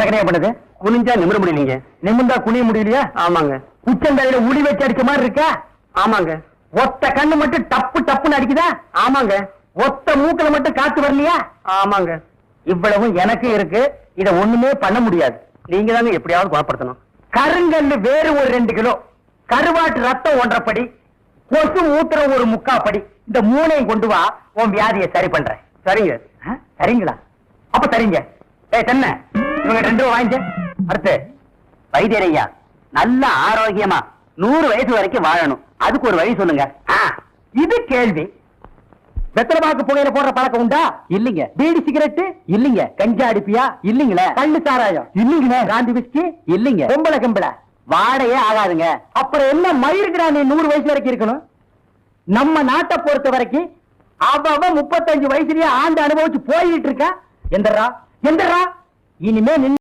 உனக்கு பண்ணுது? குனிஞ்சா நிமிர முடியலீங்க நிமிந்தா குனிய முடியலையா? ஆமாங்க. உச்சந்தலையில உளி வச்சு அடிச்ச மாதிரி இருக்கா? ஆமாங்க. ஒத்த கண்ணு மட்டும் டப்பு டப்புன்னு அடிக்குதா? ஆமாங்க. ஒத்த மூக்குல மட்டும் காத்து வரலையா? ஆமாங்க. இவ்வளவு எனக்கு இருக்கு. இத ஒண்ணுமே பண்ண முடியாது. நீங்க தாங்க எப்படியாவது குணப்படுத்தணும். கருங்கல்லு வேறு ஒரு ரெண்டு கிலோ. கருவாட்டு ரத்தம் ஒன்றரைப்படி. கொசு மூத்திரம் ஒரு முக்கா படி இந்த மூணையும் கொண்டு வா உன் வியாதியை சரி பண்றேன். சரிங்க. சரிங்களா? அப்ப சரிங்க. ஏய் தென்ன. இவங்க ரெண்டு ரூபா அடுத்து வைத்தியர் ஐயா நல்ல ஆரோக்கியமா நூறு வயசு வரைக்கும் வாழணும். அதுக்கு ஒரு வழி சொல்லுங்க. இது கேள்வி. வெத்தலைபாக்கு புகையில போடுற பழக்கம் உண்டா? இல்லீங்க. பீடி சிகரெட் இல்லீங்க. கஞ்சா அடிப்பியா? இல்லீங்களே. கள்ளு சாராயம். இல்லீங்களே. காந்தி விஸ்கி இல்லீங்க. பொம்பளை கம்பள. வாடையே ஆகாதுங்க. அப்புறம் என்ன மயிருக்குடா நீ நூறு வயசு வரைக்கும் இருக்கணும்? நம்ம நாட்டை பொறுத்த வரைக்கும் அவ முப்பத்தஞ்சு வயசுலயே ஆண்டு அனுபவிச்சு போயிட்டு இருக்கா? எந்தரா எந்தரா இனிமே நின்னு